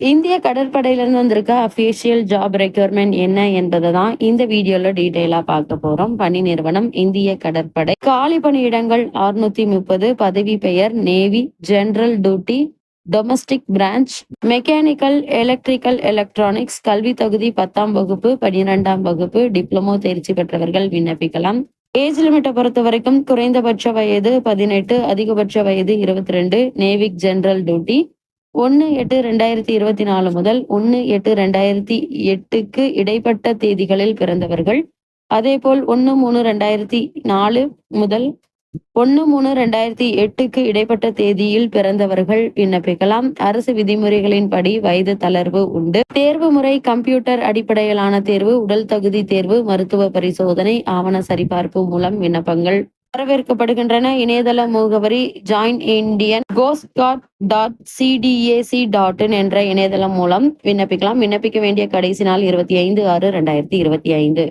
இந்திய கடற்படையிலிருந்து வந்திருக்க official job requirement என்ன என்பதை தான் இந்த வீடியோல டீடைலா பார்க்க போறோம். பணி நிறுவனம் இந்திய கடற்படை. காலி பணியிடங்கள் அறுநூத்தி முப்பது பதவி பெயர் navy general duty domestic branch mechanical electrical electronics கல்வி தகுதி பத்தாம் வகுப்பு பனிரெண்டாம் வகுப்பு டிப்ளமோ தேர்ச்சி பெற்றவர்கள் விண்ணப்பிக்கலாம். ஏஜ் லிமிட்டை பொறுத்த வரைக்கும் குறைந்தபட்ச வயது பதினெட்டு அதிகபட்ச வயது இருபத்தி ரெண்டு நேவிக் ஜெனரல் டியூட்டி ஒன்று எட்டு ரெண்டாயிரத்தி இருபத்தி நாலு முதல் ஒன்று எட்டு ரெண்டாயிரத்தி எட்டுக்கு இடைப்பட்ட தேதிகளில் பிறந்தவர்கள். அதேபோல் ஒன்று மூணு ரெண்டாயிரத்தி நாலு முதல் ஒன்று மூணு ரெண்டாயிரத்தி எட்டுக்கு இடைப்பட்ட தேதியில் பிறந்தவர்கள் விண்ணப்பிக்கலாம். அரசு விதிமுறைகளின்படி வயது தளர்வு உண்டு. தேர்வு முறை கம்ப்யூட்டர் அடிப்படையிலான தேர்வு உடல் தகுதி தேர்வு மருத்துவ பரிசோதனை ஆவண சரிபார்ப்பு மூலம் விண்ணப்பங்கள் வரவேற்கப்படுகின்றன. இணையதள முகவரி join Indian coast guard dot CDAC dot in என்ற இணையதளம் மூலம் விண்ணப்பிக்கலாம். விண்ணப்பிக்க வேண்டிய கடைசி நாள் இருபத்தி ஐந்து ஆறு ரெண்டாயிரத்தி இருபத்தி ஐந்து.